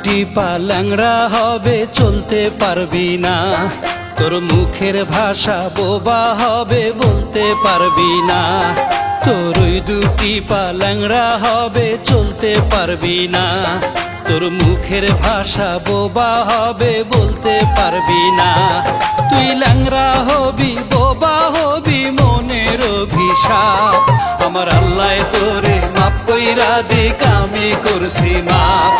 দুটি পা ল্যাংড়া হবে, চলতে পারবি না। তোর মুখের ভাষা বোবা হবে, বলতে পারবি না। তোর ওই দুটি পা ল্যাংড়া হবে, চলতে পারবি না। তোর মুখের ভাষা বোবা হবে, বলতে পারবি না। তুই ল্যাংড়া হবি, বোবা হবি মনের কইরা দিক আমি করছি মাপ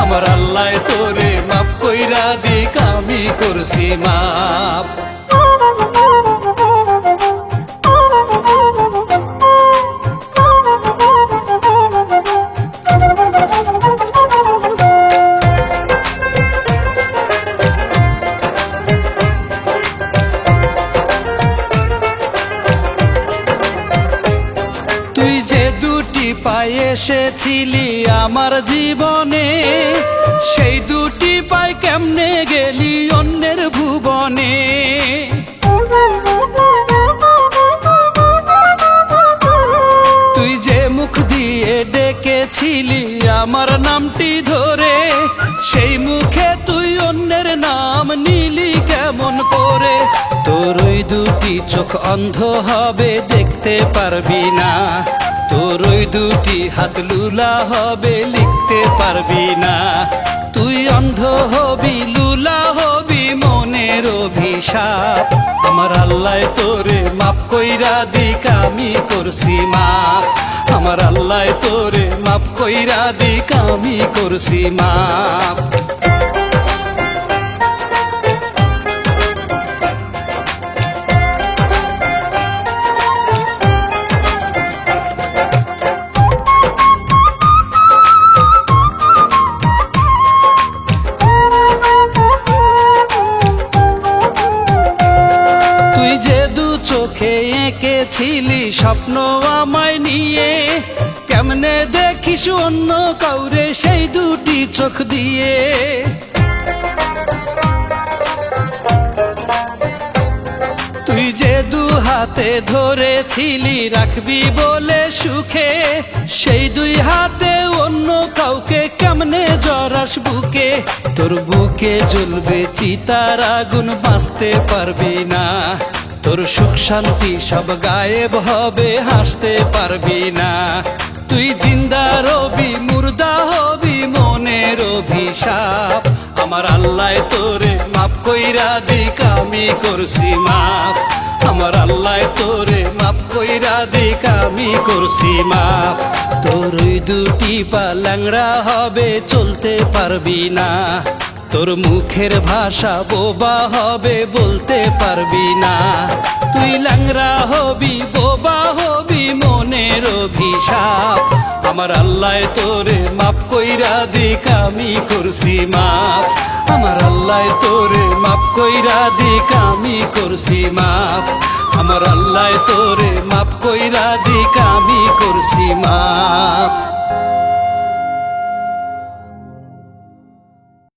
আমার আল্লাহ তোরে মাপ কইরা দিক আমি করছি মাপ পায়ে এসেছিলি আমার জীবনে। সেই দুটি পায় কেমনে গেলি অন্যের ভুবনে? তুই যে মুখ দিয়ে ডেকেছিলি আমার নামটি ধরে, সেই মুখে তুই অন্যের নাম নিলি কেমন করে? তোর ওই দুটি চোখ অন্ধ হবে, দেখতে পারবি না। তোর ওই দুটি হাত লুলা হবে, লিখতে পারবি না। তুই অন্ধ হবি, লুলা হবি মনের অভিশাপ। আমার আল্লাহ তোরে মাপ কইরা দিক, আমি করছি মাপ আমার আল্লাহ তোরে মাপ কইরা দিক, আমি করছি মাপ তুই যে দু চোখে এঁকেছিলি স্বপ্ন আমায় নিয়ে, কেমনে দেখিস অন্য কাউরে সেই দুটি চোখ দিয়ে? তুই যে দু হাতে ধরেছিলি রাখবি বলে সুখে, সেই দুই হাতে অন্য কাউকে কেমনে জরাস বুকে? তোর বুকে জ্বলবে চিতার আগুন, বাঁচতে পারবি না। তোর সুখ শান্তি সব গায়েব হবে, হাসতে পারবি না। তুই জিন্দা রবি, মুর্দা হবি মনের অভিশাপ। আমার আল্লাহ তোরে মাপ কইরা দিক, আমি করছি মাপ আমার আল্লাহ তোরে মাপ কইরা দিক, আমি করছি মাপ তোর দুটি পা ল্যাংড়া হবে, চলতে পারবি না। তোর মুখের ভাষা বোবা হবে, বলতে পারবি না। তুই ল্যাংরা হবি, বোবা হবি মনের অভিশাপ। আমার আল্লাহ তোরে মাপ কইরা দিক, আমি করছি মাপ। আমার আল্লাহ তোরে মাপ কইরা দিক, আমি করছি মাপ। আমার আল্লাহ তোরে মাপ কইরা দিক, আমি করছি মাপ।